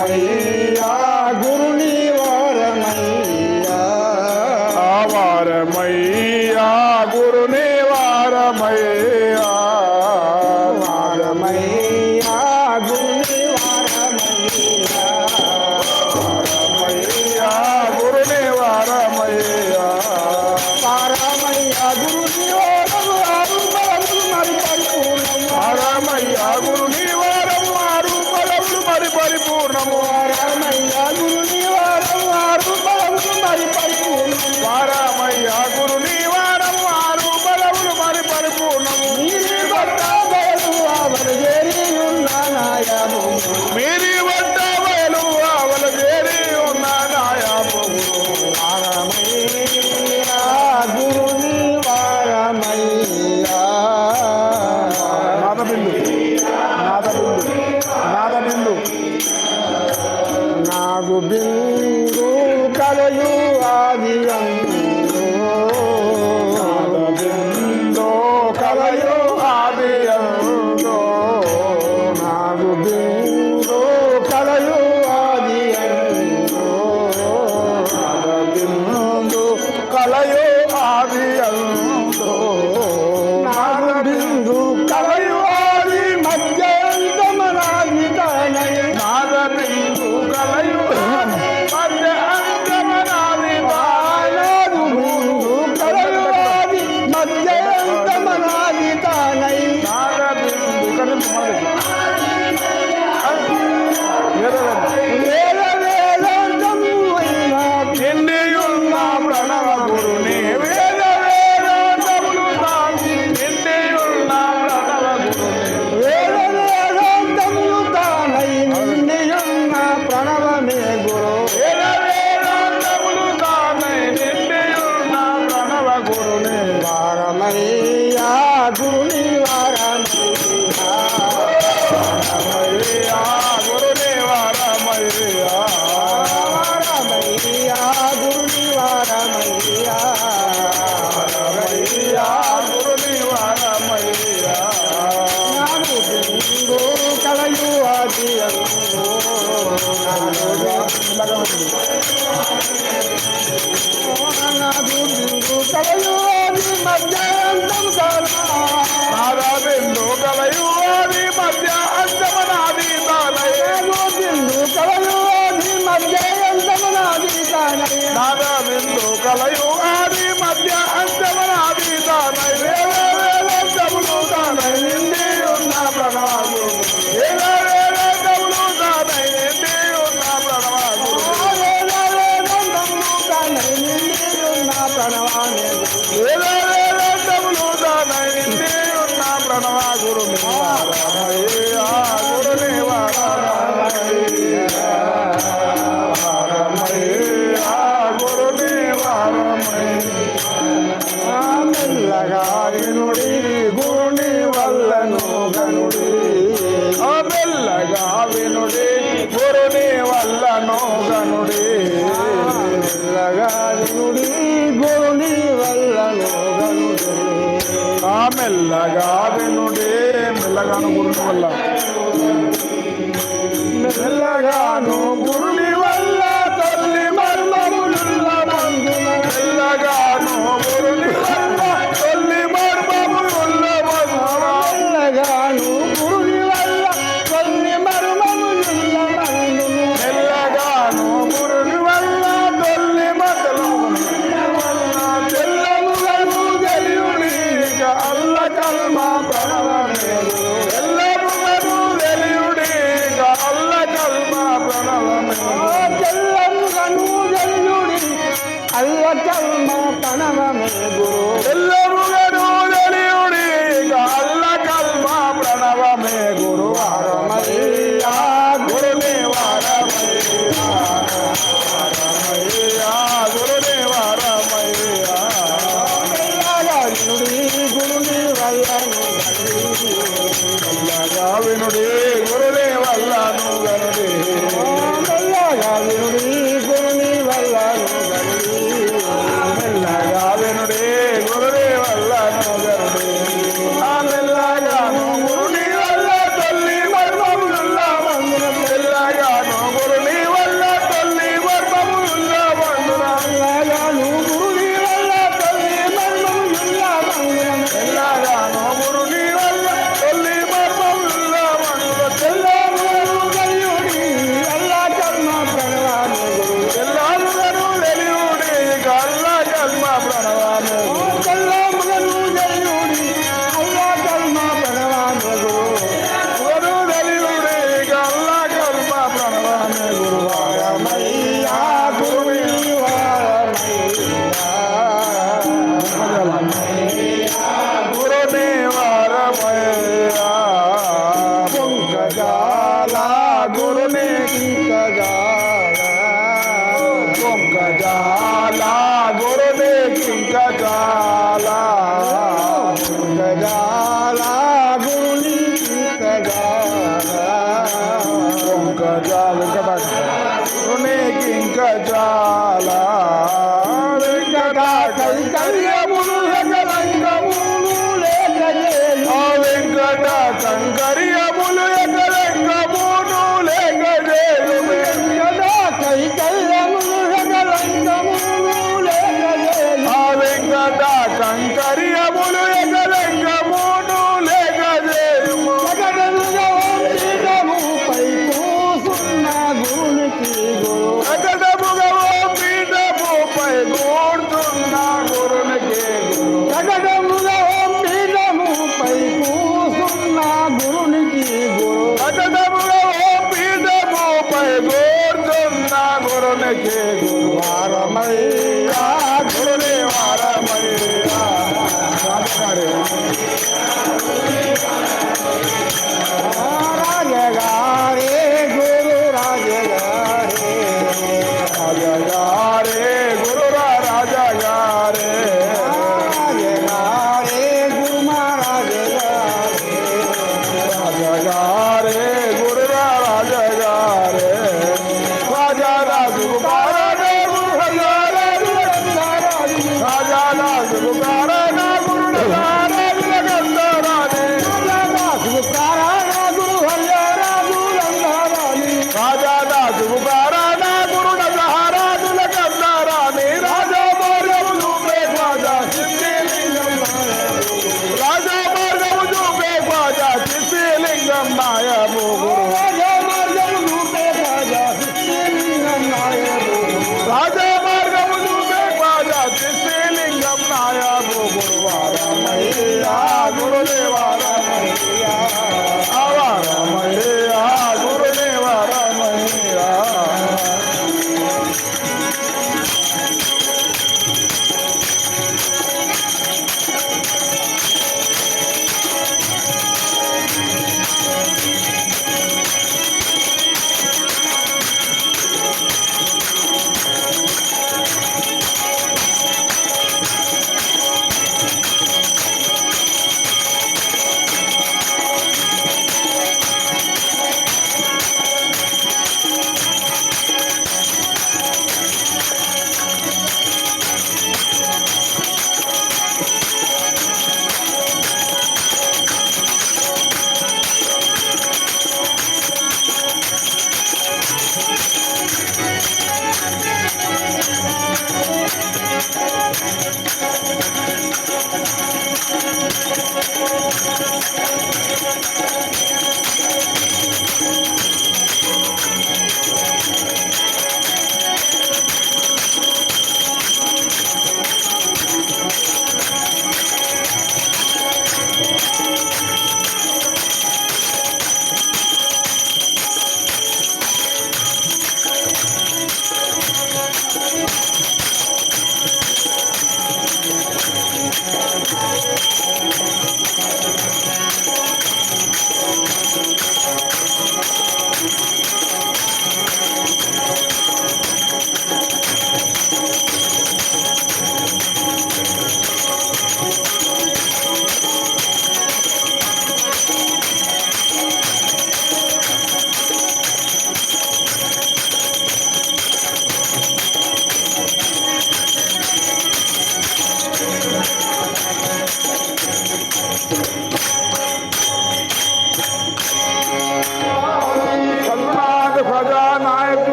వారమయ్యా గురుని వారమయ్యా. వారమయ్యా గురుని వారమయ్యా. వారమయ్యా గురుని వారమయ్యా. వారమయ్యా గురుని వారమయ్యా. వారమయ్యా గురుని వారమయ్యా గురుని పరిపూర్ణము. వారామయ్యా గురుని వారం వారు బలములు మరి పరిపూర్ణము. వారామయ్యా గురుని వారం వారు బలములు మరి పరిపూర్ణము. మీరు బట్ట బయలు ఆవరు నాదావిందు కలయు ఆది మధ్య అంతమనాది దానైవే వినుడి గురుని వల్ల గనుడి. వినుడి గురుని వల్లను గనుడి. మెల్లగా వినుడే మెల్లగాను గురుని వల్ల. নজর కింకజాల గురుని মায়াবো